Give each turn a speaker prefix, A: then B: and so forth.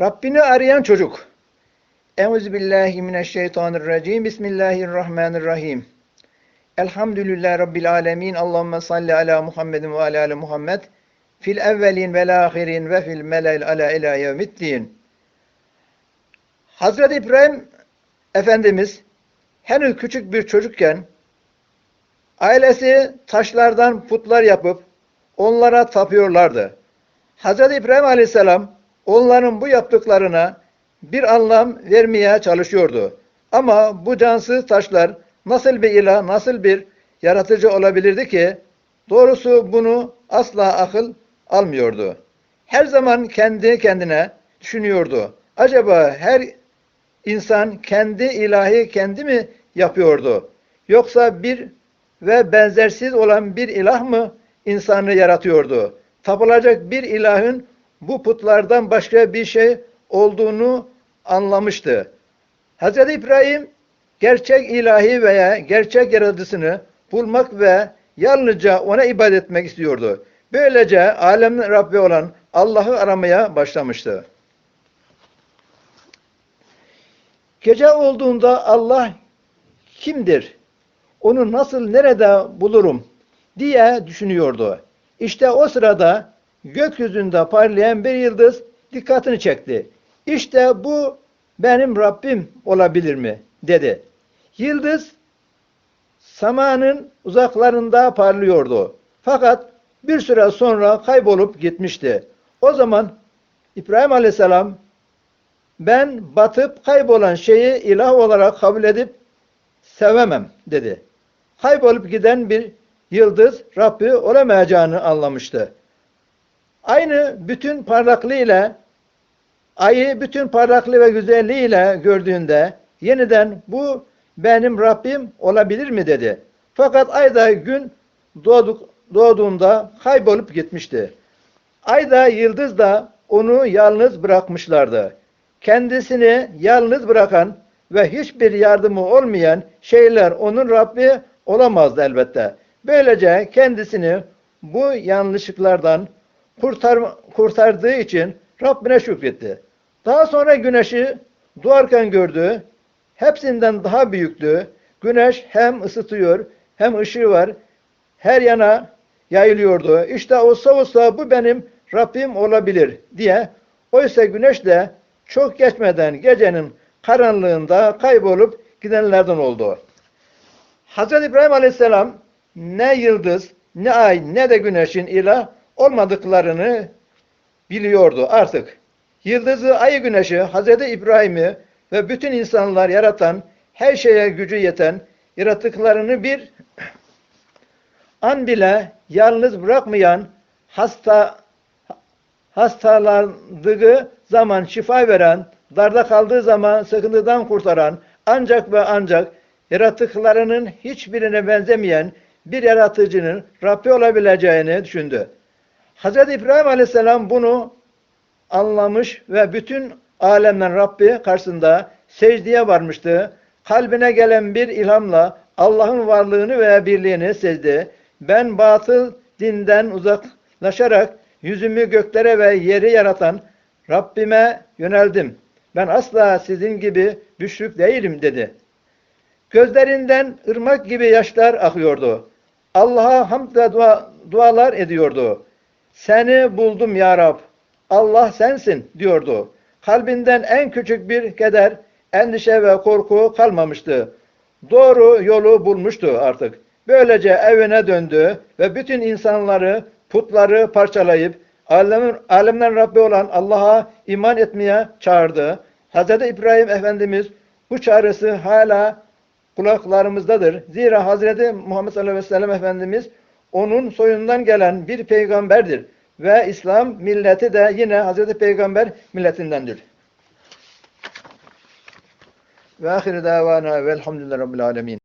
A: Rabbini arayan çocuk. Euzubillahimineşşeytanirracim. Bismillahirrahmanirrahim. Elhamdülillahi Rabbil alemin. Allahümme salli ala Muhammedin ve ala ali Muhammed. Fil evvelin vel ahirin ve fil mele'il ala ila yevmiddin. Hazreti İbrahim Efendimiz henüz küçük bir çocukken ailesi taşlardan putlar yapıp onlara tapıyorlardı. Hazreti İbrahim Aleyhisselam onların bu yaptıklarına bir anlam vermeye çalışıyordu. Ama bu cansız taşlar nasıl bir ilah, nasıl bir yaratıcı olabilirdi ki doğrusu bunu asla akıl almıyordu. Her zaman kendi kendine düşünüyordu. Acaba her insan kendi ilahi kendi mi yapıyordu? Yoksa bir ve benzersiz olan bir ilah mı insanı yaratıyordu? Tapılacak bir ilahın bu putlardan başka bir şey olduğunu anlamıştı. Hz. İbrahim gerçek ilahi veya gerçek yaratıcısını bulmak ve yalnızca ona ibadet etmek istiyordu. Böylece alemin Rabbi olan Allah'ı aramaya başlamıştı. Gece olduğunda Allah kimdir? Onu nasıl nerede bulurum diye düşünüyordu. İşte o sırada gökyüzünde parlayan bir yıldız dikkatini çekti. İşte bu benim Rabbim olabilir mi? dedi. Yıldız samanın uzaklarında parlıyordu. Fakat bir süre sonra kaybolup gitmişti. O zaman İbrahim Aleyhisselam ben batıp kaybolan şeyi ilah olarak kabul edip sevemem dedi. Kaybolup giden bir yıldız Rabbi olamayacağını anlamıştı. Aynı bütün parlaklığıyla ayı bütün parlaklığı ve güzelliğiyle gördüğünde yeniden bu benim Rabbim olabilir mi dedi. Fakat ayda gün doğduk, doğduğunda kaybolup gitmişti. Ayda yıldız da onu yalnız bırakmışlardı. Kendisini yalnız bırakan ve hiçbir yardımı olmayan şeyler onun Rabbi olamazdı elbette. Böylece kendisini bu yanlışlıklardan kurtar, kurtardığı için Rabbine şükretti. Daha sonra güneşi doğarken gördü. Hepsinden daha büyüktü. Güneş hem ısıtıyor hem ışığı var. Her yana yayılıyordu. İşte olsa olsa bu benim Rabbim olabilir diye. Oysa güneş de çok geçmeden gecenin karanlığında kaybolup gidenlerden oldu. Hz. İbrahim Aleyhisselam ne yıldız, ne ay, ne de güneşin ilah olmadıklarını biliyordu artık. Yıldızı, ayı, güneşi, Hz. İbrahim'i ve bütün insanlar yaratan, her şeye gücü yeten, yaratıklarını bir an bile yalnız bırakmayan, hasta hastalandığı zaman şifa veren, darda kaldığı zaman sıkıntıdan kurtaran, ancak ve ancak yaratıklarının hiçbirine benzemeyen bir yaratıcının Rabbi olabileceğini düşündü. Hz. İbrahim Aleyhisselam bunu anlamış ve bütün alemden Rabbi karşısında secdeye varmıştı. Kalbine gelen bir ilhamla Allah'ın varlığını veya birliğini sezdi. Ben batıl dinden uzaklaşarak yüzümü göklere ve yeri yaratan Rabbime yöneldim. Ben asla sizin gibi müşrik değilim dedi. Gözlerinden ırmak gibi yaşlar akıyordu. Allah'a hamd ve dua, dualar ediyordu. Seni buldum ya Rab. Allah sensin diyordu. Kalbinden en küçük bir keder, endişe ve korku kalmamıştı. Doğru yolu bulmuştu artık. Böylece evine döndü ve bütün insanları, putları parçalayıp alemin, alemden Rabbi olan Allah'a iman etmeye çağırdı. Hz. İbrahim Efendimiz bu çağrısı hala kulaklarımızdadır. Zira Hazreti Muhammed sallallahu Efendimiz onun soyundan gelen bir peygamberdir. Ve İslam milleti de yine Hazreti Peygamber milletindendir. Ve ahire davana velhamdülillahi rabbil alemin.